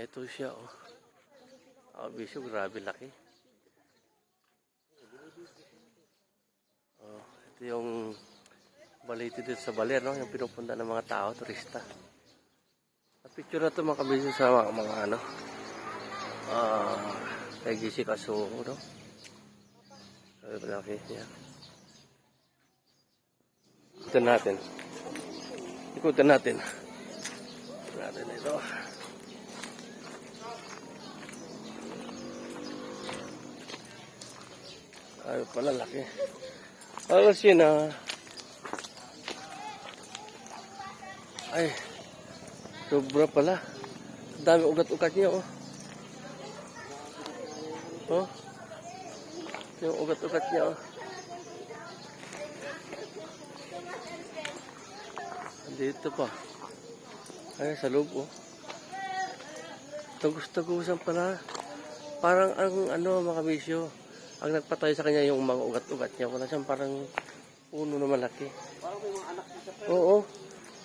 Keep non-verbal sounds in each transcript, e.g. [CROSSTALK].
Eto siya, oh. Ah, bisyo, grabe laki. Oh, ito yung baliti dito sa Baler, no? Yung pinupunta ng mga tao, turista. Na-picture na ito mga kabisyo sa mga, mga ano, ah, kay GC Kasuo, no? Sabi laki, yan. Ikutan natin. Ikutan natin. Ikutan natin ito. Ay, pala laki. Alas yun ah. Ay, sobra pala. Dami ugat-ugat niya oh. Oh. Yung ugat-ugat niya oh. Dito pa. Ay, sa loob oh. Tagus-tagusan pala. Parang ang ano mga bisyo. Ang nagpatay sa kanya yung mga ugat-ugat niya. Wala siyang parang puno na malaki. Parang may mga anak din siya, pre. Oo.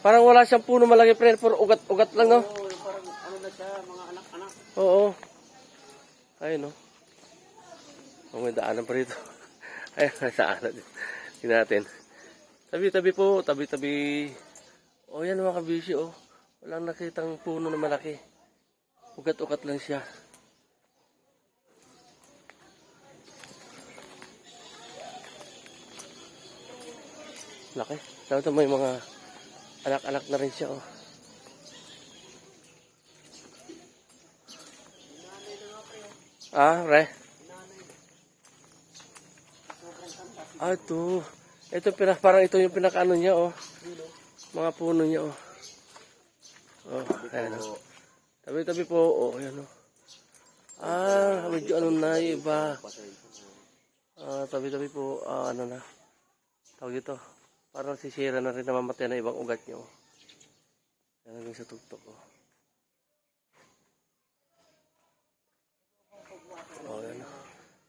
Parang wala siyang puno malaki, pre. Puro ugat-ugat lang, no? Oo, yung parang ano na siya, mga anak-anak. Oo. Ayun, no? Oh, may daanan pa rito. [LAUGHS] Ayun, saan natin. Tingnan natin. Tabi-tabi po, tabi-tabi. O, yan mga kabisi, oh. Walang nakitang puno na malaki. Ugat-ugat lang siya. Laki. Tapos may mga anak-anak na rin siya, oh. Ah, re. Ah, ito. Ito parang ito yung pinakaano niya, oh. Mga puno niya, oh. Oh, ayan, oh. Tabi-tabi po, oh, ayan, oh. Ah, medyo ano na, iba. Ah, tabi-tabi po, ah, ano na. Tawag ito. Parang sisira na rin namamatay na ibang ugat niyo. Yan sa tuktok, oh. Oh, yan.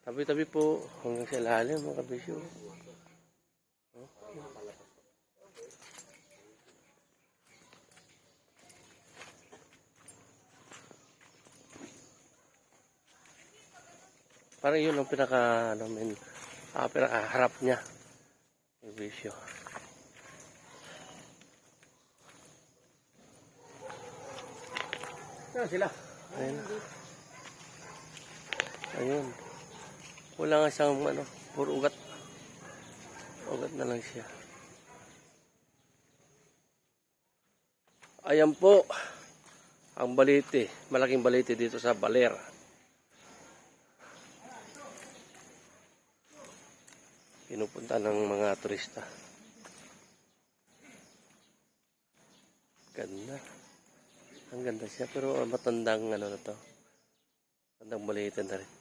Tabi-tabi po hanggang sa ilalim mga kabisyo. Parang yun ang pinaka ano men, ah, pinakaharap niya. Yung. Sila? Ayun. Ayun. Wala nga siyang ano, puro ugat. Ugat na lang siya. Ayan po. Ang balite. Malaking balite dito sa Baler. Pinupunta ng mga turista. Ganda. Ang ganda siya pero ah, matandang ano na to. Matandang balite na rin.